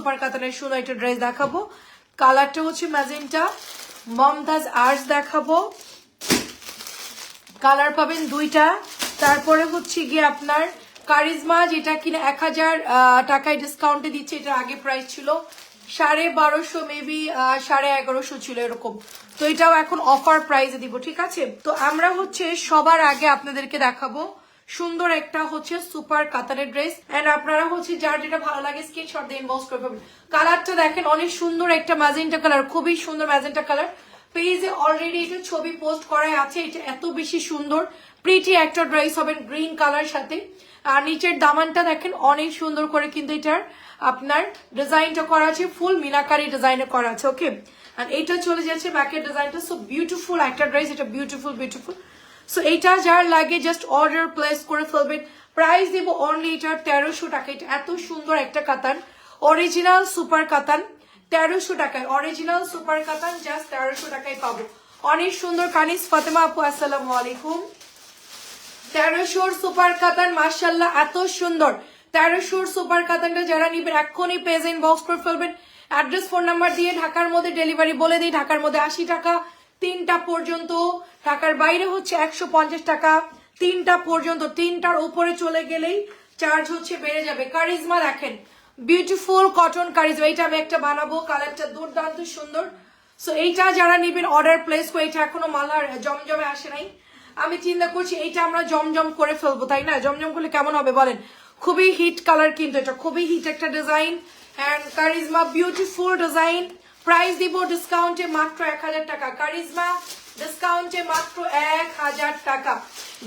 Super কাতানের সুন্দর একটা dress দেখাবো। কালারটা হচ্ছে ম্যাজেন্টা, মমতাজ আর্টস দেখাবো। কালার পাবেন দুইটা। তারপরে হচ্ছে গিয়ে আপনার কারিজমা, যেটা কিনা এক হাজার টাকায় ডিসকাউন্টে দিচ্ছে, এটা আগে প্রাইস ছিল। সাড়ে বারোশো মেবি সাড়ে এগারোশো ছিল এরকম। তো এটাও এখন অফার প্রাইসে দিব, ঠিক আছে? তো আমরা হচ্ছে সবার আগে আপনাদেরকে দেখাবো সুন্দর একটা হচ্ছে সুপার কাতারের ড্রেস। এন্ড আপনারা হচ্ছে যার যেটা ভালো লাগে স্ক্রিনশট দিয়ে ইনবক্স করে পাবেন কালারটা দেখেন, অনেক সুন্দর একটা ম্যাজেন্টা কালার খুবই সুন্দর ম্যাজেন্টা কালার পেজে অলরেডি এটা ছবি পোস্ট করাই আছে, এটা এত বেশি সুন্দর। প্রিটি একটা ড্রেস হবে গ্রিন কালার সাথে। আর নিচের দামানটা দেখেন, অনেক সুন্দর করে কিন্তু এটার আপনার ডিজাইনটা করা আছে ফুল মিনাকারি ডিজাইনে করা আছে ওকে আর এইটা চলে যাচ্ছে ব্যাকের ডিজাইনটা সো বিউটিফুল একটা ড্রেস এটা বিউটিফুল বিউটিফুল সো এইটা যার লাগে জাস্ট অর্ডার প্লেস করে ফেলবেন। প্রাইস দিব অনলি এটার তেরোশো টাকা। এটা এত সুন্দর একটা কাতান। অরিজিনাল সুপার কাতান, তেরোশো টাকায়। অরিজিনাল সুপার কাতান জাস্ট তেরোশো টাকায় পাবো। অনেক সুন্দর কানিস। ফাতেমা আপু, আসসালামু আলাইকুম। তেরোশোর সুপার কাতান মার্শাল্লাহ এত সুন্দর। তেরোশোর সুপার কাতানটা যারা নিবেন, এক্ষুনি পেজ বক্স করে ফেলবেন। অ্যাড্রেস ফোন নাম্বার দিয়ে ঢাকার মধ্যে ডেলিভারি বলে দিই। ঢাকার মধ্যে আশি টাকা। তিনটা পর্যন্ত ঢাকার বাইরে হচ্ছে একশো পঞ্চাশ টাকা। তিনটা পর্যন্ত, তিনটার উপরে চলে গেলেই চার্জ হচ্ছে বেড়ে যাবে। কারিজমা দেখেন বিউটিফুল কটন কারিজমা এটা আমি একটা বানাবো কালারটা দুর্দান্ত সুন্দর। সো এইটা যারা নিবেন অর্ডার প্লেস করে এটা এখনও মালার জমজমে আসে নাই। আমি চিন্তা করছি এইটা আমরা জমজম করে ফেলব, তাই না? জমজম করলে কেমন হবে বলেন? খুবই হিট কালার কিন্তু এটা, খুবই হিট একটা design and charisma beautiful design price দিব ডিসকাউন্টে মাত্র এক হাজার টাকা। কারিজমা, ডিসকাউন্টে মাত্র এক হাজার টাকা।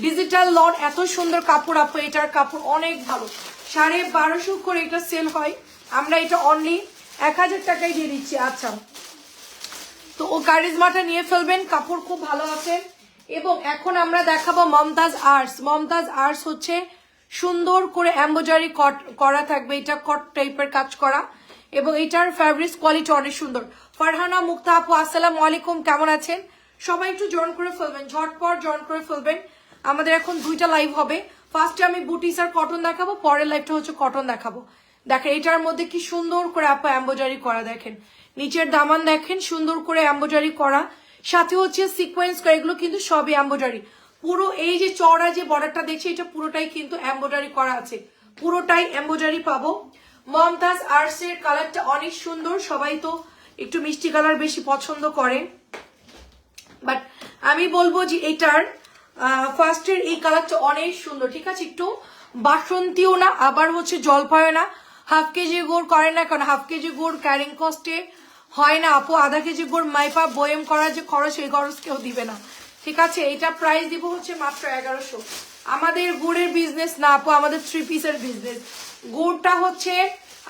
ডিজিটাল লন, এত সুন্দর কাপড় আপু, এটার কাপড় অনেক ভালো। সাড়ে বারোশো করে এটা সেল হয়। আমরা এটা অনলি এক হাজার টাকাই দিয়ে দিচ্ছি। আচ্ছা। তো ও কারিজমাটা নিয়ে ফেলবেন, কাপড় খুব ভালো আছে। এবং এখন আমরা দেখাবো মমতাজ আর্টস। মমতাজ আর্টস হচ্ছে সুন্দর করে এম্বোজারি করা থাকবে। এটা কট টাইপের কাজ করা। এবং এটার ফ্যাব্রিক্স কোয়ালিটি অনেক সুন্দর। ফারহানা, মুক্তা আপু, আসসালামু আলাইকুম, কেমন আছেন? সবাই একটু জয়েন করে ফেলবেন, ঝটপট জয়েন করে ফেলবেন। আমাদের এখন দুইটা লাইভ হবে। ফার্স্টে আমি বুটিস আর কটন দেখাবো, পরের লাইভটা হচ্ছে কটন দেখাবো। দেখেন, এটার মধ্যে কি সুন্দর করে আপা এম্বোজারি করা দেখেন। নিচের দামান দেখেন, সুন্দর করে এম্বোজারি করা। সাথে হচ্ছে সিকোয়েন্স করা, এগুলো কিন্তু সবই এম্বোজারি পুরো এই যে চড়া যে বর্ডারটা দেখছি, এটা পুরোটাই কিন্তু এম্বোজারি করা আছে। পুরোটাই এম্বোজারি পাবো। মমতাজ আর্টস এর কালারটা অনেক সুন্দর। সবাই তো একটু মিষ্টি কালার বেশি পছন্দ করে। বাট আমি বলব যে এটার ফার্স্টের এই কালারটা অনেক সুন্দর, ঠিক আছে? একটু বাসন্তীও না, আবার হচ্ছে জলপাইও না। হাফ কেজি গুড় করে না, কারণ হাফ কেজি গুড় ক্যারিং কস্টে হয় না। আপু, আধা কেজি গুড় মাইপা বয়েম করার যে খরচ সেই খরচ কেউ দিবে না। ঠিক আছে? এটা প্রাইস দিব হচ্ছে মাত্র এগারোশো। আমাদের গুড়ের বিজনেস না, আপু, আমাদের থ্রি পিসের বিজনেস গুড়টা হচ্ছে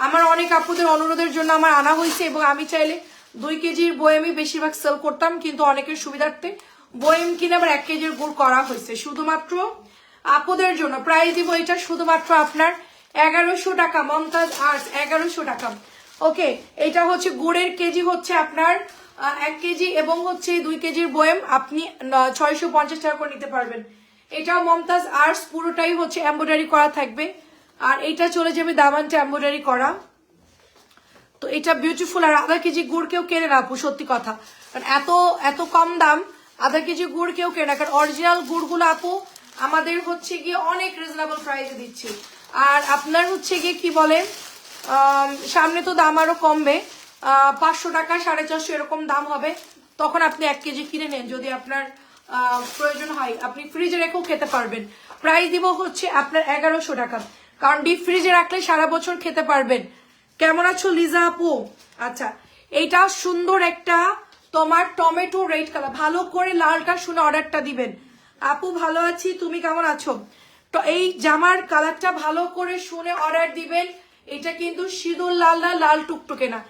আমার অনেক আপুদের অনুরোধের জন্য আমার আনা হয়েছে এবং আমি চাইলে দুই কেজির বয়েমই বেশিরভাগ সেল করতাম, কিন্তু অনেকের সুবিধার্থে বয়েম কিনে আবার এক কেজির গুড় করা হয়েছে। শুধুমাত্র আপুদের জন্য প্রাইস দিব এটা, শুধুমাত্র আপনার এগারোশো টাকা, মমতাজ আর্টস এগারোশো টাকা। ওকে এটা হচ্ছে গুড়ের কেজি হচ্ছে আপনার এক কেজি এবং হচ্ছে দুই কেজির বয়েম আপনি ছয়শো পঞ্চাশ টাকা করে নিতে পারবেন। এটাও মমতাজ আর্টস পুরোটাই হচ্ছে এম্ব্রয়ডারি করা থাকবে। আর এটা চলে যাবে দামানটা এম্ব্রয়ডারি করা। তো এটা বিউটিফুল আর আধা কেজি গুড় কেউ কেনে না আপু, সত্যি কথা। কারণ এত এত কম দাম, আধা কেজি গুড় কেউ কেনে কারণ অরিজিনাল গুড়গুলো আপু, আমাদের হচ্ছে গিয়ে অনেক রিজনেবল প্রাইসে দিচ্ছি। আর আপনার হচ্ছে গিয়ে কি বলে সামনে তো দাম আরও কমবে। পাঁচশো টাকা, সাড়ে চারশো এরকম দাম হবে। তখন আপনি এক কেজি কিনে নেন। যদি আপনার প্রয়োজন হয়, আপনি ফ্রিজে রেখেও খেতে পারবেন। প্রাইস দিব হচ্ছে আপনার এগারোশো টাকা। কারণ ডিপ ফ্রিজে রাখলে সারা বছর খেতে পারবেন। কেমন আছো, লিজা আপু? আচ্ছা এইটা সুন্দর একটা তোমার টমেটো রেড কালার ভালো করে লালটা শুনে অর্ডারটা দিবেন। আপু, ভালো আছি, তুমি কেমন আছো? তো এই জামার কালারটা ভালো করে শুনে অর্ডার দিবেন। এটা কিন্তু সিঁদুর লাল না, লাল টুকটুকে না।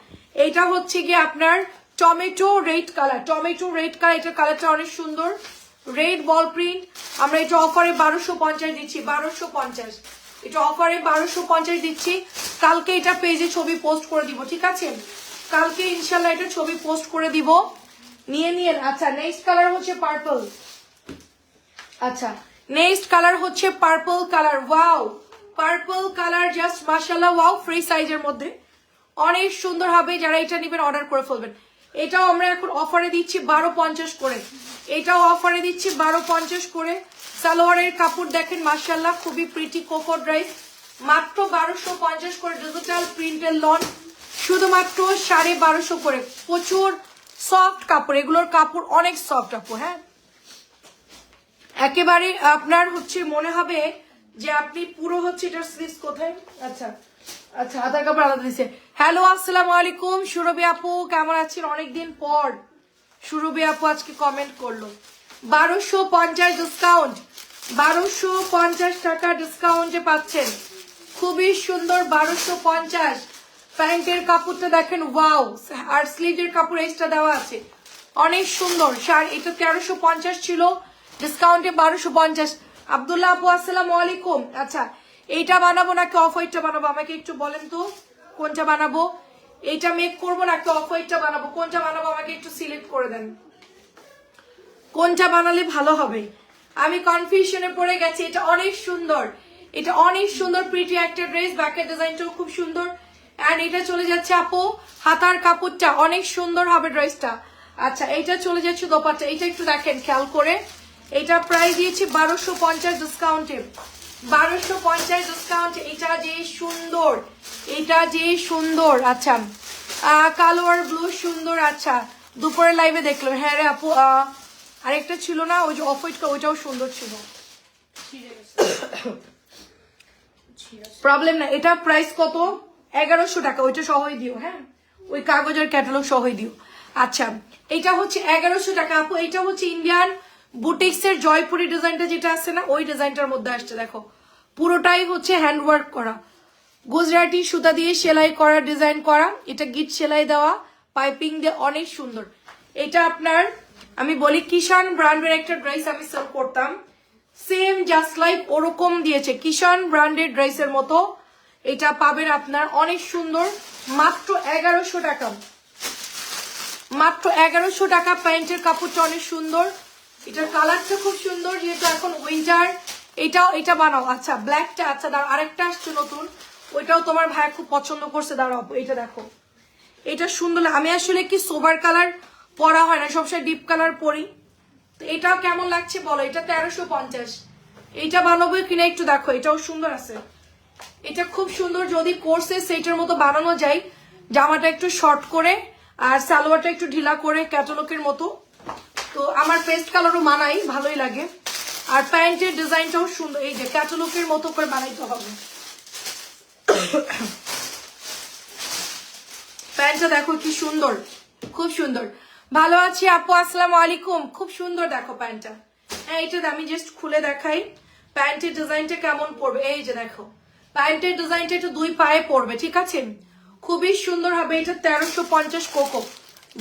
এইটা হচ্ছে গিয়ে আপনার tomato red colour tomato red colour এটার কালারটা অনেক সুন্দর। রেড বল প্রিন্ট আমরা এটা অফারে বারোশো পঞ্চাশ দিচ্ছি, বারোশো পঞ্চাশ। এটা অফারে বারোশো পঞ্চাশ দিচ্ছি। কালকে এটা পেজে ছবি পোস্ট করে দিব, ঠিক আছে? কালকে ইনশাল্লাহ এটা ছবি পোস্ট করে দিব। নিয়ে নিয়ে আচ্ছা নেক্সট কালার হচ্ছে পার্পল আচ্ছা নেক্সট কালার হচ্ছে purple colour wow purple colour just মাশাল্লাহ ওয়াও ফ্রি সাইজের মধ্যে। অনেক সুন্দর হবে যারা এটা নেবেন অর্ডার করে ফেলবেন। এটাও আমরা এখন অফারে দিচ্ছি বারো পঞ্চাশ করে। এটাও অফারে দিচ্ছি বারো পঞ্চাশ করে। সালোয়ারের কাপড় দেখেন মার্শাল্লাহ খুবই প্রিটি কোকো ড্রাইভ মাত্র বারোশো পঞ্চাশ করে ডিজিটাল প্রিন্টের লন। শুধুমাত্র সাড়ে বারোশো করে। প্রচুর সফট কাপড়, এগুলোর কাপড় অনেক সফট কাপড় হ্যাঁ? একেবারে আপনার হচ্ছে মনে হবে যে আপনি পুরো হচ্ছে এটার স্লিভস কোথায়? আচ্ছা আচ্ছা আধার কাপড় আলাদা দিচ্ছে হ্যালো আসসালামু আলাইকুম, সুরভি আপু, কেমন আছেন? অনেকদিন পর সুরভি আপু আজকে কমেন্ট করল। বারোশো পঞ্চাশ ডিসকাউন্ট বারোশো পঞ্চাশ টাকা ডিসকাউন্টে পাচ্ছেন। খুবই সুন্দর বারোশো পঞ্চাশ। প্যান্টের কাপড়টা দেখেন ওয়াও আর স্লিভের কাপড় এক্সট্রা দেওয়া আছে। অনেক সুন্দর। শাড়ি, এটা তেরোশো পঞ্চাশ ছিল ডিসকাউন্টে বারোশো পঞ্চাশ। আবদুল্লাহ আপু, আসসালাম আলাইকুম। আচ্ছা এইটা বানাবো নাকি অফ হোয়াইটটা বানাবো? আমাকে একটু বলেন তো, কোনটা বানাবো? এইটা মেক করব নাকি অফ হোয়াইটটা বানাবো? কোনটা বানাবো? আমাকে একটু সিলেক্ট করে দেন। কোনটা বানালে ভালো হবে? আমি কনফিউশনে পড়ে গেছি, এটা অনেক সুন্দর। এটা অনেক সুন্দর প্রিটি একটা ড্রেস ব্যাকের ডিজাইনটাও খুব সুন্দর। অ্যান্ড এটা চলে যাচ্ছে আপু, হাতার কাপড়টা, অনেক সুন্দর হবে ড্রেসটা আচ্ছা এইটা চলে যাচ্ছে দোপাট্টা, এটা একটু দেখেন, খেয়াল করে। এটা প্রায় দিয়েছি বারোশো পঞ্চাশ ডিসকাউন্টে বারোশো পঞ্চাশ ডিসকাউন্ট এটা যে সুন্দর, এটা যে সুন্দর আচ্ছা। কালো আর ব্লু সুন্দর আচ্ছা। দুপুরের লাইভে দেখলাম। হ্যাঁ রে আপু আহ, আরেকটা ছিল না ওই যে অফ হোয়াইটটা ওইটাও সুন্দর ছিল। প্রবলেম না এটা প্রাইস কত? এগারোশো টাকা ওইটা সহই দিও হ্যাঁ? ওই কাগজের ক্যাটালগ সহই দিও। আচ্ছা এটা হচ্ছে এগারোশো টাকা আপু এটা হচ্ছে ইন্ডিয়ান বুটিক্স এর জয়পুরি ডিজাইনটা যেটা আছে না ওই ডিজাইনটার মধ্যে আসছে দেখো। পুরোটাই হচ্ছে হ্যান্ডওয়ার্ক করা। গুজরাটি সুতা দিয়ে সেলাই করা ডিজাইন করা এটা গিট সেলাই দেওয়া পাইপিং দিয়ে অনেক সুন্দর। এটা আপনার আমি বলি কিষান ব্র্যান্ডের একটা ড্রেস আমি সেল করতাম। সেম জাস্ট লাইক ওরকম দিয়েছে। কিষান ব্র্যান্ডের ড্রেসের মতো। এটা পাবেন আপনার অনেক সুন্দর। মাত্র এগারোশো টাকা। মাত্র এগারোশো টাকা। প্যান্টের কাপড়টা অনেক সুন্দর। এটার কালারটা খুব সুন্দর, যেহেতু এখন উইন্টার এটাও, এটা বানাও। আচ্ছা ব্ল্যাকটা আচ্ছা দাঁড়াও, আরেকটা আসছে নতুন। ওইটাও তোমার ভাই খুব পছন্দ করছে। দাঁড়াও এটা দেখো। এটা সুন্দর। আমি আসলে কি সোবার কালার পরা হয় না, সবসময় ডিপ কালার পরি। তো এটাও কেমন লাগছে বলো? এটা তেরোশো পঞ্চাশ। এইটা বানাবো কিনা একটু দেখো, এটাও সুন্দর আছে। এটা খুব সুন্দর যদি কোর্সে সেটের মতো বানানো যায়, জামাটা একটু শর্ট করে আর সালোয়ারটা একটু ঢিলা করে ক্যাটালকের মতো। তো আমার পেস্ট কালারও মানাই, ভালোই লাগে। আর প্যান্টের ডিজাইনটাও সুন্দর, এই যে ক্যাটালকের মতো করে বানাইতে হবে। প্যান্টটা দেখো কি সুন্দর, খুব সুন্দর। ভালো আছি আপু, আসসালামু আলাইকুম। খুব সুন্দর দেখো প্যান্টটা। হ্যাঁ এটা আমি জাস্ট খুলে দেখাই। প্যান্টের ডিজাইনটা কেমন পড়বে? এই যে দেখো। প্যান্টের ডিজাইনটা একটু দুই পায়ে পড়বে, ঠিক আছে? খুবই সুন্দর হবে, এটা তেরোশো পঞ্চাশ কোকো।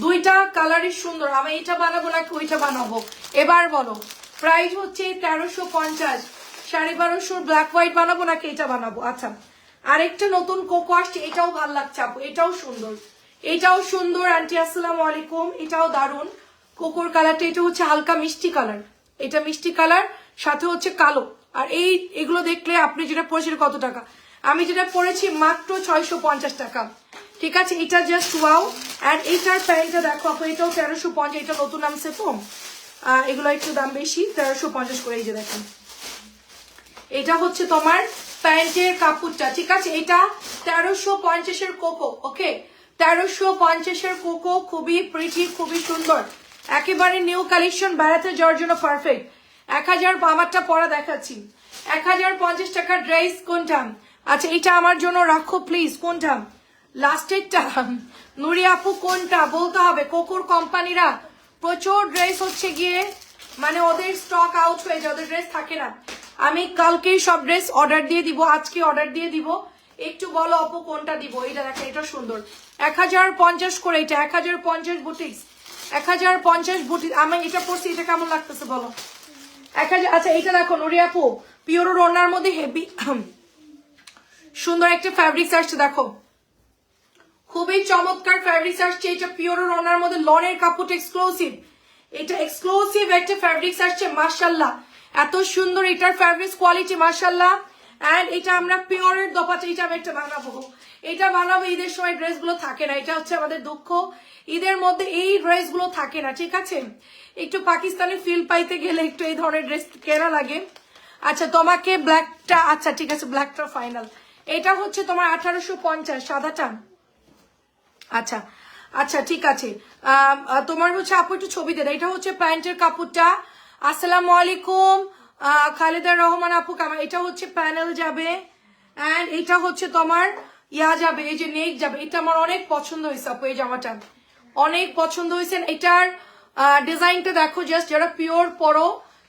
দুইটা কালারই সুন্দর। আমি এটা বানাবো নাকি ওইটা বানাবো? এবার বলো প্রাইস হচ্ছে তেরোশো পঞ্চাশ। সাড়ে বারোশো ব্ল্যাক হোয়াইট বানাবো নাকি এটা বানাবো? আচ্ছা আরেকটা নতুন কোকো আসছে, এটাও ভালো লাগছে আপু, এটাও সুন্দর। এটাও সুন্দর, আন্টি, আসসালাম আলাইকুম। এটাও দারুণ কোকোর কালারটা, এটা হচ্ছে হালকা মিষ্টি কালার। এটা মিষ্টি কালার, সাথে হচ্ছে কালো। আর এই, এগুলো দেখলে আপনি যেটা পড়েছেন কত টাকা? আমি যেটা পড়েছি মাত্র ছয়শো পঞ্চাশ টাকা। ঠিক আছে, এটা জাস্ট ওয়াও অ্যান্ড এইটার প্যান্টটা দেখো আপু, এটাও তেরোশো পঞ্চাশ, এটা নতুন নামছে তো। এগুলো একটু দাম বেশি, তেরোশো পঞ্চাশ করে এই যে দেখেন। এটা হচ্ছে তোমার প্যান্টের কাপড়টা, ঠিক আছে? এটা তেরোশো পঞ্চাশের কোকো ওকে তেরোশো পঞ্চাশের কোকো খুবই প্রিটি খুবই সুন্দর। একেবারে নিউ কালেকশন বেড়াতে যাওয়ার জন্য পারফেক্ট এক হাজার আমারটা পরা দেখাচ্ছি। এক হাজার পঞ্চাশ টাকার ড্রেস কোনটা? আচ্ছা এটা আমার জন্য রাখো প্লিজ কোনটা? লাস্টেরটা নুরি আপু, কোনটা? বলতে হবে, কোকোর কোম্পানিরা প্রচুর ড্রেস হচ্ছে গিয়ে মানে ওদের স্টক আউট হয়ে যায়, ওদের ড্রেস থাকে না। আমি কালকেই সব ড্রেস অর্ডার দিয়ে দিব, আজকে অর্ডার দিয়ে দিব। একটু বলো অপু কোনটা দিব? এটা দেখেন এটা সুন্দর। এক হাজার পঞ্চাশ করে এটা, এক হাজার পঞ্চাশ এক হাজার পঞ্চাশ আমি এটা পড়ছি এটা কেমন লাগতেছে বলো? এক হাজার আচ্ছা দেখো পিওর মধ্যে হেভি সুন্দর একটা আসছে, দেখো। খুবই চমৎকার ফ্যাব্রিক্স আসছে, এটা পিওর ওনার মধ্যে। লনের কাপড় এক্সক্লুসিভ এটা এক্সক্লুসিভ একটা ফ্যাব্রিক্স আসছে মার্শাল্লাহ এত সুন্দর এটার ফ্যাব্রিক্স কোয়ালিটি মার্শাল্লাহ এন্ড এটা আমরা পিওরের দোপাটা এটা আমি একটা বানাবো। এটা বানাবো, ঈদের সময় ড্রেসগুলো থাকে না। এটা হচ্ছে আমাদের দুঃখ। ঈদের মধ্যে এই ড্রেসগুলো থাকে না, ঠিক আছে? একটু পাকিস্তানি ফিল পাইতে গেলে একটু এই ধরনের ড্রেস কেনা লাগে। আচ্ছা তোমাকে ব্ল্যাকটা আচ্ছা ঠিক আছে ব্ল্যাকটা ফাইনাল এটা হচ্ছে তোমার আঠারোশো পঞ্চাশ, সাদাটা। আচ্ছা আচ্ছা ঠিক আছে। তোমার হচ্ছে আপু একটু ছবি দেন। এটা হচ্ছে প্যান্টের কাপড়টা। আসসালামু আলাইকুম। খালেদা রহমান আপু, কামা এটা হচ্ছে প্যানেল যাবে। অ্যান্ড এটা হচ্ছে তোমার ইয়া যাবে, এই যে নেক যাবে, এটা আমার অনেক পছন্দ হয়েছে আপু, এই জামাটা। অনেক পছন্দ হয়েছে, এটার ডিজাইনটা দেখো জাস্ট যারা পিওর পরো,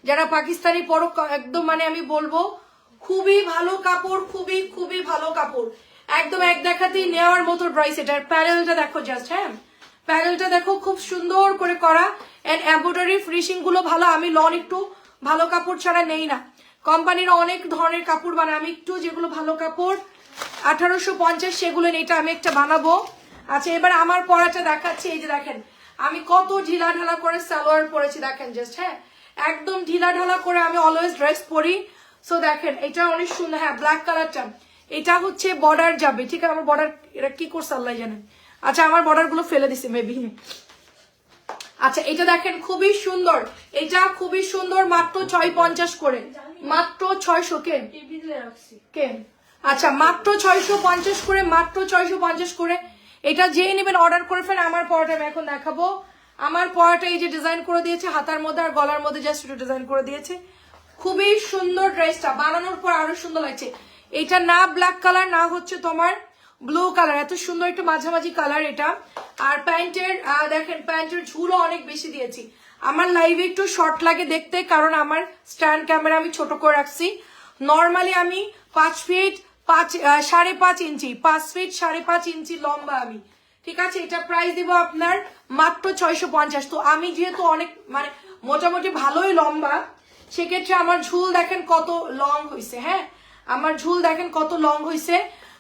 যারা পাকিস্তানি পরো একদম মানে আমি বলব, খুবই ভালো কাপড়, খুবই খুবই ভালো কাপড়। একদম এক দেখাতেই নেওয়ার মতো ড্রাইস এটার প্যানেলটা দেখো জাস্ট হ্যাঁ? প্যানেলটা দেখো, খুব সুন্দর করে করা। এন্ড এম্ব্রয়ডারি ফিনিশিংগুলো ভালো, আমি লন একটু ভালো কাপড় ছাড়া নেই না। কোম্পানির অনেক ধরনের কাপড় বানায়, আমি একটু যেগুলো ভালো কাপড় আঠারোশো পঞ্চাশ, সেগুলো এটা আমি একটা বানাবো। আচ্ছা এবার আমার পরাটা দেখাচ্ছি, এই যে দেখেন। আমি কত ঢিলা ঢালা করে সালোয়ার পরেছি, দেখেন জাস্ট হ্যাঁ? একদম ঢিলা ঢালা করে আমি অলওয়েজ ড্রেস পরি। সো দেখেন, এটা অনেক সুন্দর হ্যাঁ ব্ল্যাক কালারটা এটা হচ্ছে বর্ডার যাবে, ঠিক আছে? আমার বর্ডার এটা কি করছে আল্লাহ জানেন আচ্ছা আমার বর্ডারগুলো ফেলে দিছে মেবি আচ্ছা এটা দেখেন, খুবই সুন্দর। এটা খুবই সুন্দর, মাত্র ছয় পঞ্চাশ করে। মাত্র ছয়শো, কে? কে? আচ্ছা মাত্র ছয়শো পঞ্চাশ করে, মাত্র ছয়শো পঞ্চাশ করে। এটা যেই নেবেন অর্ডার করে ফেলেন আমার পরাটা আমি এখন দেখাবো। আমার পরাটা এই যে ডিজাইন করে দিয়েছে, হাতার মধ্যে আর গলার মধ্যে জাস্ট একটু ডিজাইন করে দিয়েছে। খুবই সুন্দর ড্রেসটা বানানোর পর আরও সুন্দর লাগছে। এটা না ব্ল্যাক কালার না হচ্ছে তোমার ব্লু কালার এত সুন্দর একটা মাঝামাঝি কালার এটা। আর প্যান্টের দেখেন, প্যান্টের ঝুলও অনেক বেশি দিয়েছি। আমার লাইভে একটু শর্ট লাগে দেখতে, কারণ আমার স্ট্যান্ড ক্যামেরা আমি ছোট করে রাখছি। নর্মালি আমি পাঁচ ফিট পাঁচ সাড়ে পাঁচ ইঞ্চি, পাঁচ ফিট সাড়ে পাঁচ ইঞ্চি লম্বা আমি। ঠিক আছে? এটা প্রাইস দিব আপনার মাত্র ছয়শো পঞ্চাশ। তো আমি যেহেতু অনেক মানে মোটামুটি ভালোই লম্বা, সেক্ষেত্রে আমার ঝুল দেখেন কত লং হয়েছে হ্যাঁ? আমার ঝুল দেখেন কত লং হয়েছে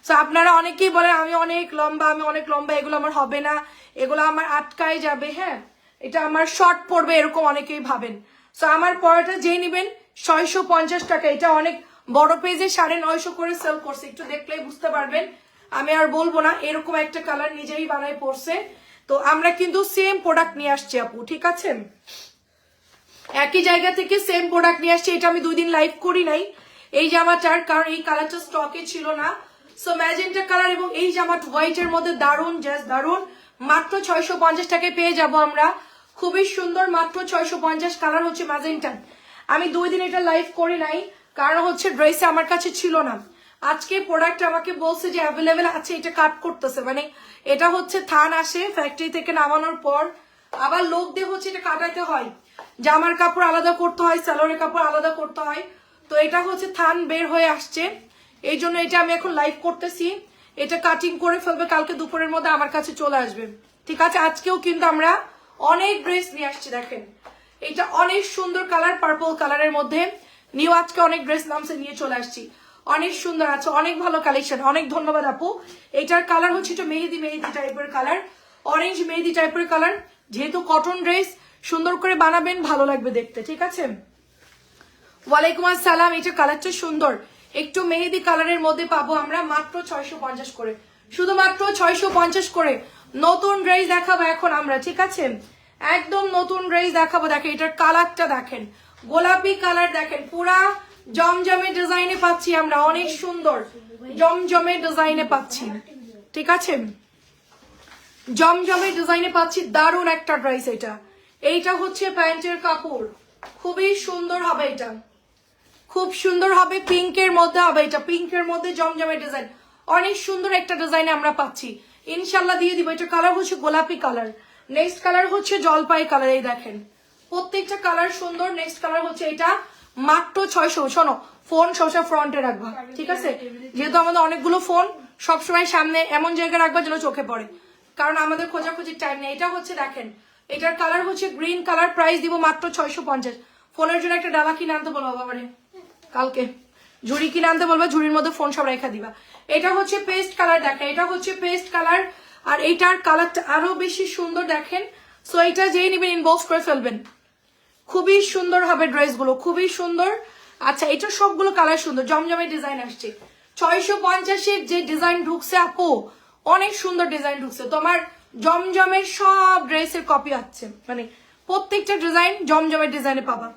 তো আপনারা অনেকেই বলেন, আমি অনেক লম্বা, আমি অনেক লম্বা, এগুলো আমার হবে না। এগুলো আমার আটকায় যাবে হ্যাঁ? এটা আমার শর্ট পড়বে, এরকম অনেকেই ভাবেন। তো আমার পরাটা যেই নেবেন, ছয়শো পঞ্চাশ টাকা। এটা অনেক বড় পেজে সাড়ে নয়শো করে সেল করছে। একটু দেখলেই বুঝতে পারবেন। আমি আর বলব না, এরকম একটা কালার নিজেই বানাই পড়ছে। তো আমরা কিন্তু সেম প্রোডাক্ট নিয়ে আসছি আপু, ঠিক আছে? একই জায়গা থেকে সেম প্রোডাক্ট নিয়ে আসছি, এটা আমি দুই দিন লাইভ করি নাই। এই জামাটার, কারণ এই কালারটা স্টকে ছিল না। সো ম্যাজেন্টা কালার এবং এই জামাটা হোয়াইট এর মধ্যে দারুণ জাস্ট দারুণ মাত্র ছয়শো পঞ্চাশ টাকায় পেয়ে যাব আমরা। খুবই সুন্দর, মাত্র ছয়শো পঞ্চাশ কালার হচ্ছে ম্যাজেন্টা আমি দুই দিন এটা লাইভ করি নাই। কারণ হচ্ছে ড্রেসে আমার কাছে ছিল না। আজকে প্রোডাক্ট আমাকে বলছে যে অ্যাভেলেবেল আছে, এটা কাট করতেছে। মানে এটা হচ্ছে থান আসে ফ্যাক্টরি থেকে নামানোর পর। আবার লোক দিয়ে হচ্ছে এটা কাটাইতে হয়। জামার কাপড় আলাদা করতে হয় স্যালোয়ারের কাপড় আলাদা করতে হয়। তো এটা হচ্ছে থান বের হয়ে আসছে। এই জন্য এটা আমি এখন লাইভ করতেছি। এটা কাটিং করে ফেলবে, কালকে দুপুরের মধ্যে আমার কাছে চলে আসবে। ঠিক আছে, আজকেও কিন্তু আমরা অনেক ড্রেস নিয়ে আসছি, দেখেন। এটা অনেক সুন্দর কালার পার্পল কালারের মধ্যে। নিউ আজকে অনেক ড্রেস নামসে নিয়ে চলে আসছি। অনেক সুন্দর আছে, অনেক ভালো কালেকশন অনেক ধন্যবাদ আপু। এটার কালার হচ্ছে একটু মেহেদি মেহেদি টাইপের কালার অরেঞ্জ মেহেদি টাইপের কালার যেহেতু কটন ড্রেস সুন্দর করে বানাবেন, ভালো লাগবে দেখতে, ঠিক আছে? ওয়ালাইকুম আসসালাম এটা কালারটা সুন্দর। একটু মেহেদি কালারের মধ্যে পাবো আমরা মাত্র ছয়শো পঞ্চাশ করে। শুধুমাত্র ছয়শো পঞ্চাশ করে নতুন ড্রেস দেখাবো এখন আমরা, ঠিক আছে? একদম নতুন ড্রেস দেখাবো, দেখেন, এটার কালারটা দেখেন। গোলাপি কালার দেখেন, পুরা জমজমে ডিজাইনে পাচ্ছি আমরা, অনেক সুন্দর জমজমে ডিজাইনে পাচ্ছি। ঠিক আছে? জমজমে ডিজাইনে পাচ্ছি, দারুণ একটা ড্রেস এটা। এইটা হচ্ছে প্যান্টের কাপড়। খুবই সুন্দর হবে এটা। খুব সুন্দর হবে, পিঙ্কের মধ্যে হবে এটা, পিঙ্কের মধ্যে জমজমে ডিজাইন। অনেক সুন্দর একটা ডিজাইন আমরা পাচ্ছি। ইনশাল্লাহ দিয়ে দিব, এটা কালার হচ্ছে গোলাপি কালার। নেক্সট কালার হচ্ছে জলপাই কালার, এই দেখেন। প্রত্যেকটা কালার সুন্দর নেক্সট কালার হচ্ছে এটা। মাত্র ছয়শো, শোনো ফোন সবসময় ফ্রন্টে রাখবা, ঠিক আছে? যেহেতু আমাদের অনেকগুলো ফোন সবসময় সামনে এমন জায়গায় রাখবা যেন চোখে পড়ে। কারণ আমাদের খোঁজাখুঁজির টাইম নেই। এটা হচ্ছে দেখেন, এটার কালার হচ্ছে গ্রিন কালার প্রাইস দিব মাত্র ছয়শো পঞ্চাশ। ফোনের জন্য একটা ডালা কিনে আনতে বলব, বাবারে। কালকে। ঝুড়ি কিনে আনতে বলবা, ঝুড়ির মধ্যে ফোন সব রেখা দিবা। এটা হচ্ছে পেস্ট কালার দেখেন, এটা হচ্ছে পেস্ট কালার আর এইটার কালারটা আরও বেশি সুন্দর, দেখেন। সো এটা যেই নেবেন ইনবক্স করে ফেলবেন। খুবই সুন্দর হবে ড্রেসগুলো, খুবই সুন্দর। আচ্ছা এটা সবগুলো কালার সুন্দর, জমজমে ডিজাইন আসছে। ছয়শো পঞ্চাশের যে ডিজাইন ঢুকছে, আপু, অনেক সুন্দর ডিজাইন ঢুকছে। তোমার জমজমের সব ড্রেসের কপি আছে মানে প্রত্যেকটা ডিজাইন জমজমের ডিজাইনে পাবা।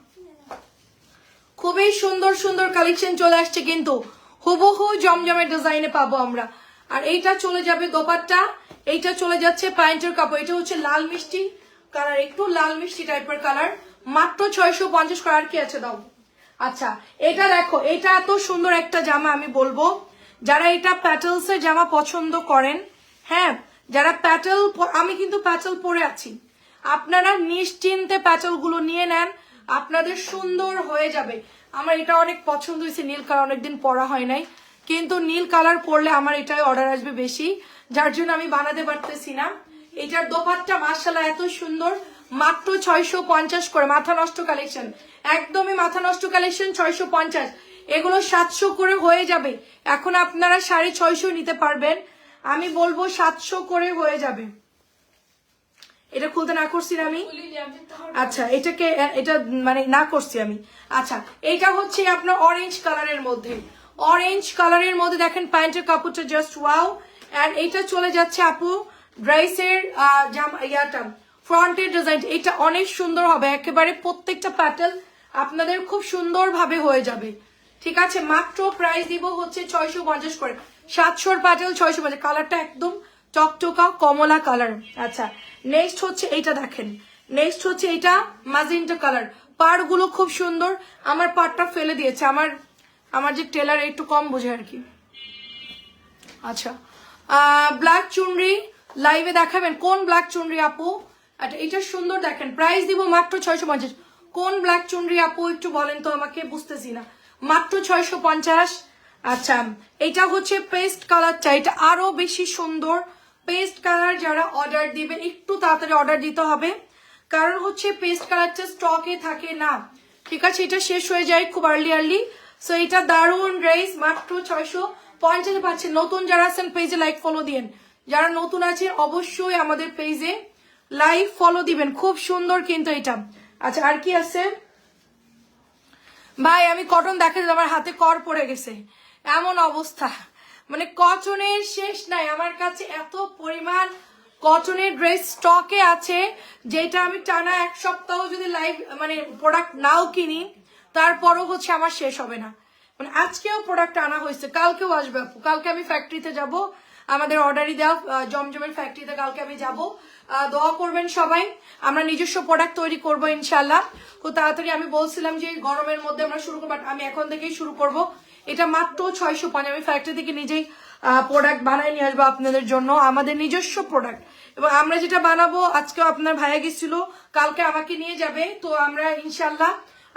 খুবই সুন্দর সুন্দর কালেকশন চলে আসছে কিন্তু হুবহু জমজমের ডিজাইনে পাবো আমরা। আর এইটা চলে যাবে দোপাট্টা, এইটা চলে যাচ্ছে প্যান্টের কাপড়, এটা হচ্ছে লাল মিষ্টি। কালার একটু লাল মিষ্টি টাইপের কালার মাত্র ছয়শো পঞ্চাশ করার কি আছে দাও? আচ্ছা এটা দেখো, এটা এত সুন্দর একটা জামা আমি বলব। যারা এটা প্যাটেলস এর জামা পছন্দ করেন হ্যাঁ যারা প্যাটেল আমি কিন্তু প্যাটেল পরে আছি। আপনারা নিশ্চিন্তে প্যাটেলগুলো নিয়ে নেন, আপনাদের সুন্দর হয়ে যাবে। আমার এটা অনেক পছন্দ হয়েছে, নীল কালার অনেকদিন পরা হয় নাই। কিন্তু নীল কালার পরলে আমার এটাই অর্ডার আসবে বেশি। যার জন্য আমি বানাতে পারতেছি না। এটার দোপাট্টা মার্শাল্লাহ এত সুন্দর। মাত্র ছয়শো পঞ্চাশ করে মাথা নষ্ট কালেকশন একদমই মাথা নষ্ট কালেকশন ছয়শো পঞ্চাশ। এগুলো সাতশো করে হয়ে যাবে। এখন আপনারা সাড়ে ছয়শো নিতে পারবেন। আমি বলব সাতশো করে হয়ে যাবে। এটা খুলতে না করছি না আমি? আচ্ছা এটাকে এটা মানে না করছি আমি। আচ্ছা এটা হচ্ছে আপনার অরেঞ্জ কালারের মধ্যে। অরেঞ্জ কালারের মধ্যে দেখেন প্যান্টের কাপড়টা জাস্ট ওয়াও এন্ড এটা চলে যাচ্ছে আপু ড্রাইসের জামা ইয়াটা। ফ্রন্টের ডিজাইন, এটা অনেক সুন্দর হবে। একেবারে প্রত্যেকটা প্যাটেল আপনাদের খুব সুন্দরভাবে হয়ে যাবে। ঠিক আছে? মাত্র প্রাইস দিব হচ্ছে ছয়শো পঞ্চাশ করে। সাতশোর প্যাটেল, ছয়শো পঞ্চাশ। কালারটা একদম চকচকা কমলা কালার। আচ্ছা নেক্সট হচ্ছে এইটা দেখেন। নেক্সট হচ্ছে এটা মাজিন্টা কালার পারগুলো খুব সুন্দর। আমার পাটটা ফেলে দিয়েছে। আমার আমার যে টেলার একটু কম বোঝে আর কি। আচ্ছা ব্ল্যাক চুনরি লাইভে দেখাবেন। কোন ব্ল্যাক চুনরি আপু? আচ্ছা এটা সুন্দর দেখেন। প্রাইস দিব মাত্র ছয়শো পঞ্চাশ। কোন ব্ল্যাক চুনরি আপু একটু বলেন তো আমাকে, বুঝতেছি না। মাত্র ছয়শো পঞ্চাশ। আচ্ছা এটা হচ্ছে পেস্ট কালারটা। এটা আরও বেশি সুন্দর। পেস্ট কালার যারা অর্ডার দিবেন, একটু তাড়াতাড়ি অর্ডার দিতে হবে। কারণ হচ্ছে পেস্ট কালারটা স্টকে থাকে না। ঠিক আছে, এটা শেষ হয়ে যায় খুব আর্লি আর্লি সো এটা দারুণ ড্রেস, মাত্র ছয়শো পঞ্চাশে পাচ্ছেন। নতুন যারা আছেন পেজে লাইক ফলো দিন যারা নতুন আছে অবশ্যই আমাদের পেজে লাইক ফলো দিবেন। খুব সুন্দর কিন্তু এটা। আচ্ছা আর কি আছে? ভাই, আমি কটন দেখা আমার হাতে কর পড়ে গেছে। এমন অবস্থা। মানে কটনের শেষ নাই। আমার কাছে এত পরিমাণ কটনের ড্রেস স্টকে আছে, যেটা আমি টানা এক সপ্তাহ যদি লাইভ মানে প্রোডাক্ট নাও কিনি, তারপরও হচ্ছে আমার শেষ হবে না। মানে আজকেও প্রোডাক্ট আনা হয়েছে। কালকেও আসবে আপু। কালকে আমি ফ্যাক্টরিতে যাব। আমাদের অর্ডারই দেওয়া জমজমের ফ্যাক্টরিতে কালকে আমি যাব। দোয়া করবেন সবাই। আমরা নিজস্ব প্রোডাক্ট তৈরি করব ইনশাল্লাহ খুব তাড়াতাড়ি আমি বলছিলাম যে গরমের মধ্যে আমরা শুরু করব আমি এখন থেকেই শুরু করব। এটা মাত্র ছয়শো পাঁচ আমি ফ্যাক্টরি থেকে নিজেই প্রোডাক্ট বানাই নিয়ে আসব আপনাদের জন্য, আমাদের নিজস্ব প্রোডাক্ট এবং আমরা যেটা বানাবো আজকে আপনার ভাইয়া গেছিল, কালকে আমাকে নিয়ে যাবে। তো আমরা ইনশাল্লাহ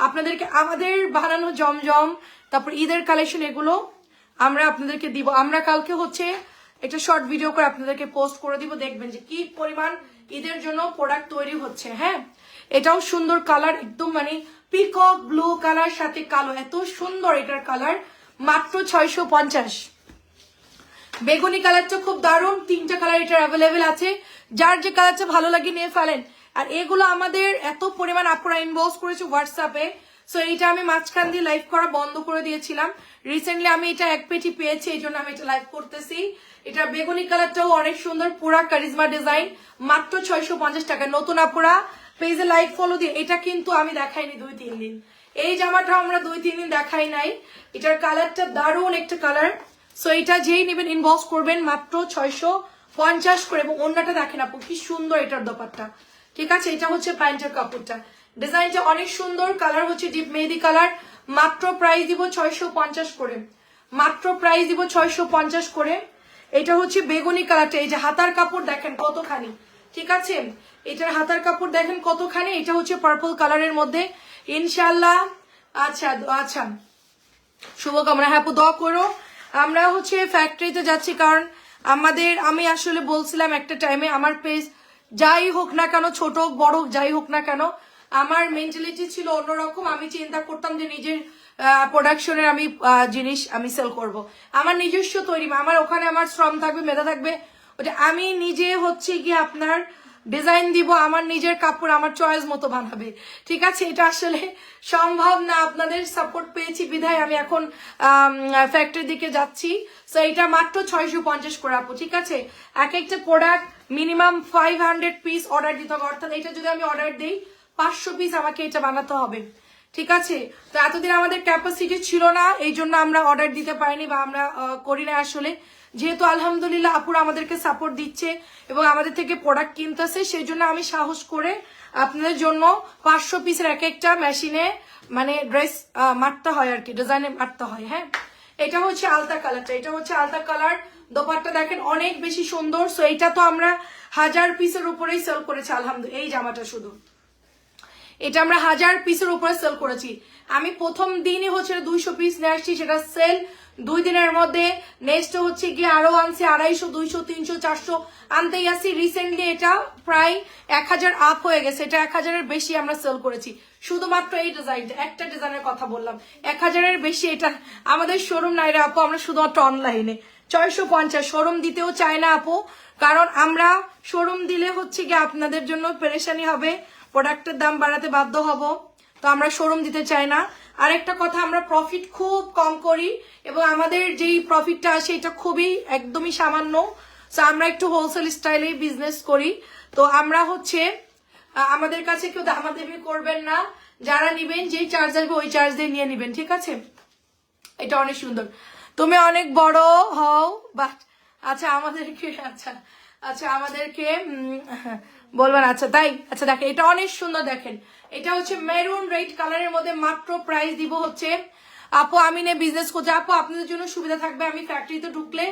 আপনাদেরকে, আমাদের বানানো জমজম, তারপর ঈদের কালেকশন এগুলো আমরা আপনাদেরকে দিব। আমরা কালকে হচ্ছে একটা শর্ট ভিডিও করে আপনাদেরকে পোস্ট করে দিব, দেখবেন যে কি পরিমাণ ঈদের জন্য প্রোডাক্ট তৈরি হচ্ছে হ্যাঁ? এটাও সুন্দর কালার একদম মানে পিকক ব্লু কালার সাথে কালো, এত সুন্দর এটার কালার মাত্র ছয়শো পঞ্চাশ। বেগুনি কালারটা খুব দারুণ, তিনটা কালার এটার অ্যাভেলেবেল আছে। যার যে কালারটা ভালো লাগে নিয়ে ফেলেন। আর এগুলো আমাদের এত পরিমাণ আপনারা ইনবক্স করেছে হোয়াটসঅ্যাপে সো এইটা আমি মাঝখান দিয়ে লাইভ করা বন্ধ করে দিয়েছিলাম। রিসেন্টলি আমি এটা এক পেটি পেয়েছি, এই জন্য আমি এটা লাইভ করতেছি। এটা বেগুনি কালারটাও অনেক সুন্দর, পুরা কারিজমা ডিজাইন, মাত্র ছয়শো পঞ্চাশ টাকা। নতুন আপুরা, পেজে লাইক ফলো দিয়ে, এটা কিন্তু আমি দেখাইনি দুই, তিন দিন। এই জামাটা আমরা দুই, তিন দিন দেখাই নাই। এটার কালারটা দারুণ একটা কালার। সো এটা যেই নেবেন ইনবক্স করবেন মাত্র ছয়শো পঞ্চাশ করে, এবং অন্যটা দেখেন আপু, কি সুন্দর এটার দোপারটা ঠিক আছে, এটা হচ্ছে প্যান্টের কাপড়টা। ডিজাইনটা অনেক সুন্দর, কালার হচ্ছে ডিপ মেহেদি কালার। মাত্র প্রাইস দিব ছয়শো পঞ্চাশ করে। মাত্র প্রাইস দিব ছয়শো পঞ্চাশ করে। এটা হচ্ছে বেগুনি কালারটা, এই যে হাতার কাপড় দেখেন কতখানি, ঠিক আছে? এটার হাতার কাপড় দেখেন কতখানি, এটা হচ্ছে পার্পল কালারের মধ্যে। ইনশাল্লাহ আচ্ছা আচ্ছা। শুভকামনা হ্যাঁ দোয়া করো। আমরা হচ্ছে ফ্যাক্টরিতে যাচ্ছি কারণ আমাদের, আমি আসলে বলছিলাম একটা টাইমে আমার পেজ যাই হোক না কেন, ছোট বড় যাই হোক না কেন, আমার মেন্টালিটি ছিল অন্যরকম। আমি চিন্তা করতাম যে নিজের প্রোডাকশনের আমি জিনিস আমি সেল করব। আমার নিজস্ব তৈরি, আমার ওখানে আমার শ্রম থাকবে, মেধা থাকবে। ওটা আমি নিজে হচ্ছে গিয়ে আপনার ডিজাইন দিব, আমার নিজের কাপড়, আমার চয়েস মতো বানাবে। ঠিক আছে? এটা আসলে সম্ভব না, আপনাদের সাপোর্ট পেয়েছি বিধায় আমি এখন ফ্যাক্টরির দিকে যাচ্ছি। তো এটা মাত্র ছয়শো পঞ্চাশ করে আপু, ঠিক আছে? এক একটা product minimum five hundred piece order দিতে হবে। অর্থাৎ এটা যদি আমি অর্ডার দিই, পাঁচশো পিস আমাকে এটা বানাতে হবে। ঠিক আছে? তো এতদিন আমাদের ক্যাপাসিটি ছিল না, এই জন্য আমরা অর্ডার দিতে পারিনি বা আমরা করি না আসলে। যেহেতু আলহামদুলিল্লাহ আপুরা আমাদেরকে সাপোর্ট দিচ্ছে এবং আমাদের থেকে প্রোডাক্ট কিনতেছে, সেই জন্য আমি সাহস করে আপনাদের জন্য পাঁচশো পিসের এক একটা মেশিনে মানে ড্রেস মারতে হয় আর কি ডিজাইনে মারতে হয় হ্যাঁ? এটা হচ্ছে আলতা কালারটা, এটা হচ্ছে আলতা কালার। দোপারটা দেখেন অনেক বেশি সুন্দর সো এটা তো আমরা হাজার পিসের উপরেই সেল করেছি, আলহামদুলিল্লাহ। এই জামাটা শুধু। এটা আমরা হাজার পিসের উপরে সেল করেছি। আমি প্রথম দিনই হচ্ছে দুইশো পিস নিয়ে আসছি, সেটা সেল দুই দিনের মধ্যে। নেক্সট হচ্ছে গিয়ে আরও আনছি, আড়াইশো, দুইশো, তিনশো, চারশো। আনতেই আসছি রিসেন্টলি এটা প্রায় এক হাজার আপ হয়ে গেছে, এটা এক হাজারের বেশি আমরা সেল করেছি। শুধুমাত্র এই ডিজাইনটা একটা ডিজাইনের কথা বললাম। এক হাজারের বেশি এটা আমাদের শোরুম নাই রে আপু, আমরা শুধুমাত্র অনলাইনে ছয়শো পঞ্চাশ শোরুম দিতেও চায় না আপু। কারণ আমরা শোরুম দিলে হচ্ছে গিয়ে আপনাদের জন্য পেরেশানি হবে। প্রোডাক্টের দাম বাড়াতে বাধ্য হব। তো আমরা শোরুম দিতে চাই না। আরেকটা কথা, আমরা প্রফিট খুব কম করি এবং আমাদের যেই প্রফিটটা আসে, এটা খুবই একদমই সামান্য। তো আমরা একটু হোলসেল স্টাইলেই বিজনেস করি। তো আমরা হচ্ছে আমাদের কাছে কেউ দামাদামি করবেন না। যারা নিবেন, যেই চার্জ আসবে, ওই চার্জ দিয়ে নিয়ে নিবেন, ঠিক আছে? এটা অনেক সুন্দর। তুমি অনেক বড় হও বাট আচ্ছা আমাদেরকে আচ্ছা আচ্ছা আমাদেরকে বলবেন আচ্ছা তাই? আচ্ছা দেখেন, এটা অনেক সুন্দর দেখেন। এটা হচ্ছে মেরুন রেড কালারের মধ্যে মাত্র প্রাইস দিব হচ্ছে, আপু, আমি নে বিজনেস করছি। আপু, আপনাদের জন্য সুবিধা থাকবে, আমি ফ্যাক্টরিতে ঢুকলে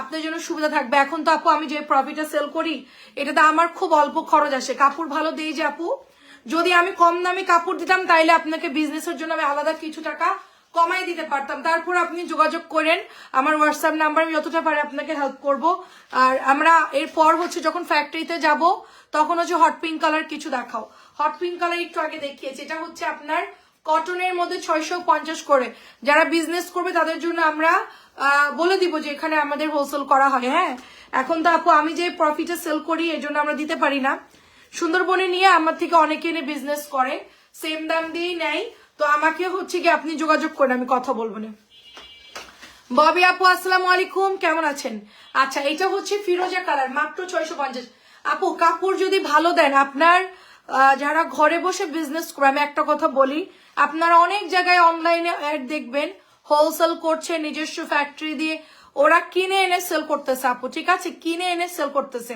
আপনাদের জন্য সুবিধা থাকবে। এখন তো, আপু, আমি যে প্রফিটটা সেল করি, এটাতে আমার খুব অল্প খরচ আসে। কাপড় ভালো দিই যে, আপু, যদি আমি কম দামে কাপড় দিতাম, তাইলে আপনাকে বিজনেসের জন্য আমি আলাদা কিছু টাকা কমাই দিতে পারতাম। তারপর আপনি যোগাযোগ করেন। আমার হোয়াটসঅ্যাপ নাম্বার আমি যতটা পারে আপনাকে হেল্প করব। আর আমরা এরপর হচ্ছে যখন ফ্যাক্টরিতে যাব, তখন হচ্ছে হট পিঙ্ক কালার কিছু দেখাও। হট পিঙ্ক কালার একটু আগে দেখিয়েছি। এটা হচ্ছে আপনার কটনের মধ্যে ছয়শো পঞ্চাশ করে। যারা বিজনেস করবে, তাদের জন্য আমরা বলে দিব যে এখানে আমাদের হোলসেল করা হয়। হ্যাঁ? এখন তো আপু, আমি যে প্রফিটে সেল করি, এর জন্য আমরা দিতে পারি না। সুন্দরবনে নিয়ে আমার থেকে অনেকে এনে বিজনেস করে। সেম দাম দিয়েই নেয়। তো আমাকে হচ্ছে কি আপনি যোগাযোগ করেন আমি কথা বলব না। ববি আপু, আসসালামু আলাইকুম, কেমন আছেন? আচ্ছা এটা হচ্ছে ফিরোজা কালার, মাত্র ছয়শো পঞ্চাশ। আপু, কাপড় যদি ভালো দেন, আপনার যারা ঘরে বসে বিজনেস করে, আমি একটা কথা বলি, আপনারা অনেক জায়গায় অনলাইনে অ্যাড দেখবেন হোলসেল করছে, নিজস্ব ফ্যাক্টরি দিয়ে, ওরা কিনে এনে সেল করতেছে, আপু, ঠিক আছে? কিনে এনে সেল করতেছে।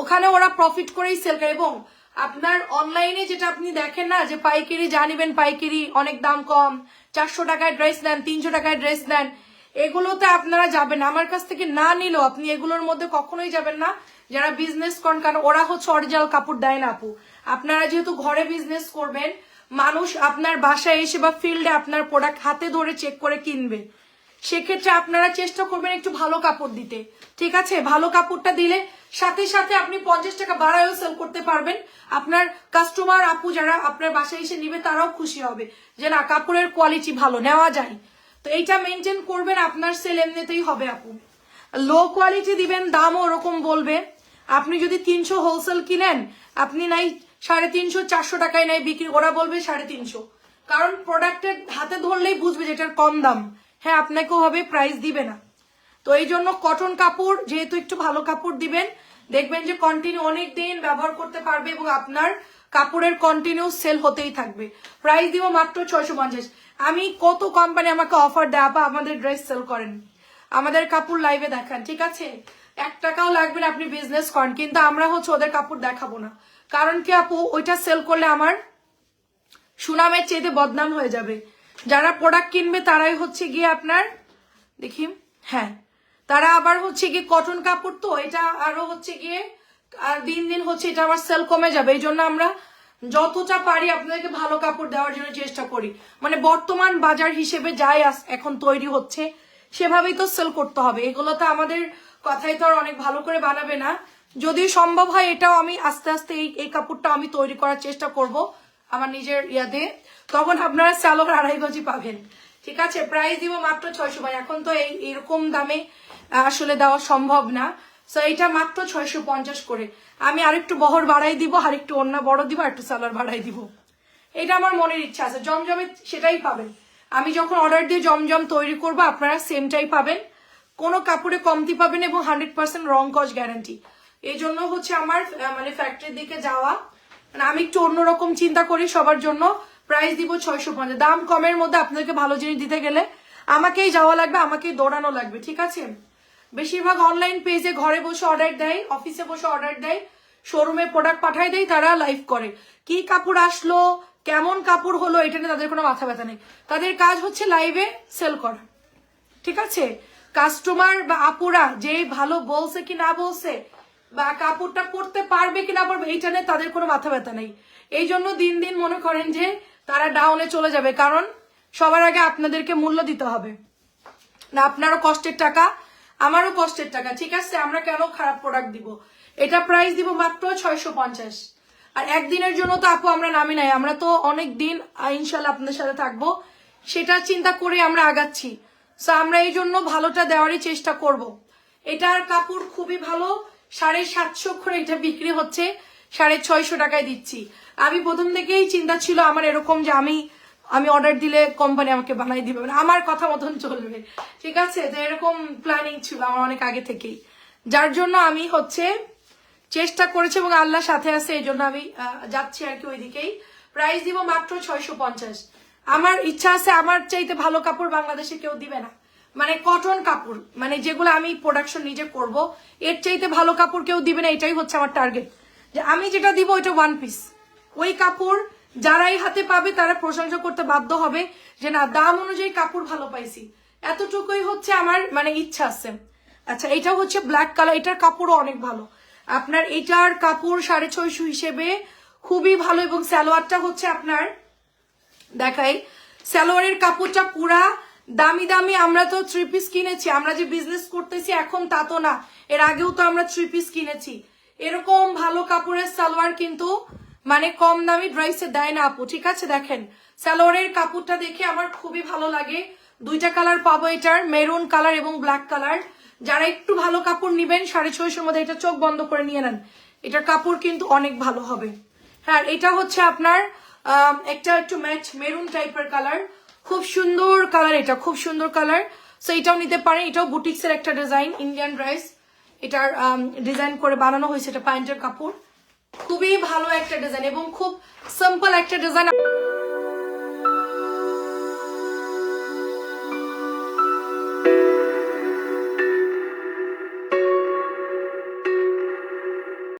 ওখানে ওরা প্রফিট করেই সেল করে, এবং আপনার অনলাইনে যেটা আপনি দেখেন না, যে পাইকারি জানিবেন পাইকারি, অনেক দাম কম, চারশো টাকায় ড্রেস দেন তিনশো টাকায় ড্রেস দেন এগুলোতে আপনারা যাবেন আমার কাছ থেকে না নিলেও আপনি এগুলোর মধ্যে কখনোই যাবেন না। যারা বিজনেস করেন, কারণ ওরা হচ্ছে অরিজিনাল কাপড় দেয় না আপু। আপনারা যেহেতু ঘরে বিজনেস করবেন, মানুষ আপনার বাসায় এসে বা ফিল্ডে আপনার প্রোডাক্ট হাতে ধরে চেক করে কিনবে। সেক্ষেত্রে আপনারা চেষ্টা করবেন একটু ভালো কাপড় দিতে। ঠিক আছে? ভালো কাপড়টা দিলে সাথে সাথে আপনি পঞ্চাশ টাকা বাড়ায়ও সেল করতে পারবেন। আপনার কাস্টমার আপু যারা আপনার বাসায় এসে নিবে তারাও খুশি হবে যে না, কাপড়ের কোয়ালিটি ভালো, নেওয়া যায়। তো এইটা মেনটেন করবেন, আপনার সেল এমনিতেই হবে আপু। লো কোয়ালিটি দিবেন, দামও ওরকম বলবে। আপনি যদি তিনশো হোলসেল কিনেন, আপনি নাই সাড়ে তিনশো, চারশো টাকায় নাই বিক্রি, ওরা বলবে সাড়ে তিনশো। কারণ প্রোডাক্টের হাতে ধরলেই বুঝবে যে এটার কম দাম। হ্যাঁ আপনাকেও হবে প্রাইস দিবে না। তো এই জন্য কটন কাপড়, যেহেতু একটু ভালো কাপড় দিবেন, দেখবেন যে কন্টিনিউ অনেক দিন ব্যবহার করতে পারবে এবং আপনার কাপড়ের কন্টিনিউ সেল হতেই থাকবে। প্রাইস দিব মাত্র ছয়শো পঞ্চাশ। আমি কত কোম্পানি আমাকে অফার দেয় বা আমাদের ড্রেস সেল করেন। আমাদের কাপড় লাইভে দেখান, ঠিক আছে? এক টাকাও লাগবে না, আপনি বিজনেস করেন, কিন্তু আমরা হচ্ছে ওদের কাপড় দেখাবো না। কারণ কি আপু, ওইটা সেল করলে আমার সুনামের চেয়েতে বদনাম হয়ে যাবে। যারা প্রোডাক্ট কিনবে তারাই হচ্ছে গিয়ে আপনার, দেখি হ্যাঁ তারা আবার হচ্ছে গিয়ে কটন কাপড় তো, এটা আরও হচ্ছে গিয়ে, আর দিন দিন হচ্ছে এটা আবার সেল কমে যাবে। এই জন্য আমরা যতটা পারি আপনাদেরকে ভালো কাপড় দেওয়ার জন্য চেষ্টা করি। মানে বর্তমান বাজার হিসেবে যাই এখন তৈরি হচ্ছে, সেভাবেই তো সেল করতে হবে। এগুলো তো আমাদের কথাই তো আর অনেক ভালো করে বানাবে না। যদি সম্ভব হয় এটাও আমি আস্তে আস্তে এই এই কাপড়টা আমি তৈরি করার চেষ্টা করব, আমার নিজের ইয়াতে। তখন আপনারা চালক আড়াই গজি পাবেন। ঠিক আছে? প্রাইস দিব মাত্র ছয়শো ভাই এখন তো এই, এরকম দামে আসলে দেওয়া সম্ভব না। সো এটা মাত্র ছয়শো পঞ্চাশ করে। আমি আরেকটু বহর বাড়াই দিব আর একটু অন্য বড় দিব আর একটু সালোয়ার বাড়াই দিব। এটা আমার মনের ইচ্ছা আছে। জমজমে সেটাই পাবেন। আমি যখন অর্ডার দিয়ে জমজম তৈরি করব, আপনারা সেমটাই পাবেন। কোনো কাপড়ে কমতি পাবেন এবং হান্ড্রেড পার্সেন্ট রং কজ গ্যারান্টি এই জন্য হচ্ছে আমার মানে ফ্যাক্টরির দিকে যাওয়া। মানে আমি একটু অন্যরকম চিন্তা করি সবার জন্য। প্রাইস দিব ছয়শো পঞ্চাশ। দাম কমের মধ্যে আপনাদেরকে ভালো জিনিস দিতে গেলে আমাকেই যাওয়া লাগবে, আমাকেই দৌড়ানো লাগবে, ঠিক আছে? বেশিরভাগ অনলাইন পেজে ঘরে বসে অর্ডার দেয় অফিসে বসে অর্ডার দেয় শোরুমে প্রোডাক্ট পাঠায় দেয়, তারা লাইভ করে। কি কাপড় আসলো, কেমন কাপড় হলো, এটা নিয়ে তাদের কোনো মাথা ব্যথা নেই। তাদের কাজ হচ্ছে লাইভে সেল করা, ঠিক আছে? কাস্টমার বা আপুরা যে ভালো বলছে কি না বলছে, বা কাপড়টা পরতে পারবে কি না পারবে, এইটা নিয়ে তাদের কোনো মাথা ব্যথা নেই। এই জন্য দিন দিন মনে করেন যে তারা ডাউনে চলে যাবে। কারণ সবার আগে আপনাদেরকে মূল্য দিতে হবে। না আপনারও কষ্টের টাকা আমারও কষ্টের টাকা। ঠিক আছে আমরা কেন খারাপ প্রোডাক্ট দিব? এটা প্রাইস দিব মাত্র ছয়শো পঞ্চাশ। আর একদিনের জন্য তো আপু আমরা নামি নাই। আমরা তো অনেক দিন আহ, ইনশাল্লাহ আপনাদের সাথে থাকব। সেটা চিন্তা করে আমরা আগাচ্ছি। সো আমরা এই জন্য ভালোটা দেওয়ারই চেষ্টা করব। এটার কাপড় খুবই ভালো সাড়ে সাতশো করে এটা বিক্রি হচ্ছে। সাড়ে ছয়শো টাকায় দিচ্ছি। আমি প্রথম থেকেই চিন্তা ছিল আমার এরকম যে আমি আমি অর্ডার দিলে কোম্পানি আমাকে বানাই দিবে। মানে আমার কথা মতন চলবে। ঠিক আছে? তো এরকম প্ল্যানিং ছিল আমার অনেক আগে থেকেই। যার জন্য আমি হচ্ছে চেষ্টা করেছি এবং আল্লাহ সাথে আছে, এই জন্য আমি যাচ্ছি আর কি ওইদিকেই। প্রাইস দিব মাত্র ছয়শো পঞ্চাশ। আমার ইচ্ছা আছে, আমার চাইতে ভালো কাপড় বাংলাদেশে কেউ দিবে না। মানে কটন কাপড়। মানে যেগুলো আমি প্রোডাকশন নিজে করব, এর চাইতে ভালো কাপড় কেউ দিবে না, এটাই হচ্ছে আমার টার্গেট যে আমি যেটা দিব ওইটা ওয়ান পিস ওই কাপড় যারাই হাতে পাবে তারা প্রশংসা করতে বাধ্য হবে যে না, দাম অনুযায়ী কাপড় ভালো পাইছি। এতটুকুই হচ্ছে আমার মানে ইচ্ছা আছে। আচ্ছা এটা হচ্ছে ব্ল্যাক কালার এটার কাপড়ও অনেক ভালো। আপনার এটার কাপড় সাড়ে ছয়শো হিসেবে খুবই ভালো এবং সালোয়ারটা হচ্ছে আপনার, দেখাই, সালোয়ারের কাপড়টা পুরা দামি দামি, আমরা তো থ্রি পিস কিনেছি, আমরা যে বিজনেস করতেছি এখন তা তো না। এর আগেও তো আমরা থ্রি পিস কিনেছি। এরকম ভালো কাপড়ের সালোয়ার কিন্তু মানে কম দামি ড্রাইসে দেয় না আপু, ঠিক আছে? দেখেন, সালোয়ারের কাপড়টা দেখে আমার খুবই ভালো লাগে। দুইটা কালার পাবো এটার, মেরুন কালার এবং ব্ল্যাক কালার। যারা একটু ভালো কাপড় নিবেন, সাড়ে ছয়শোর মধ্যে এটা চোখ বন্ধ করে নিয়ে নেন। এটার কাপড় কিন্তু অনেক ভালো হবে। হ্যাঁ এটা হচ্ছে আপনার একটা একটু ম্যাচ মেরুন টাইপের কালার। খুব সুন্দর কালার এটা, খুব সুন্দর কালার। সো এটাও নিতে পারেন, এটাও বুটিক্সের একটা ডিজাইন ইন্ডিয়ান ড্রেস এটার ডিজাইন করে বানানো হয়েছে, এটা প্যান্টের কাপড়। খুবই ভালো একটা ডিজাইন এবং খুব সিম্পল একটা ডিজাইন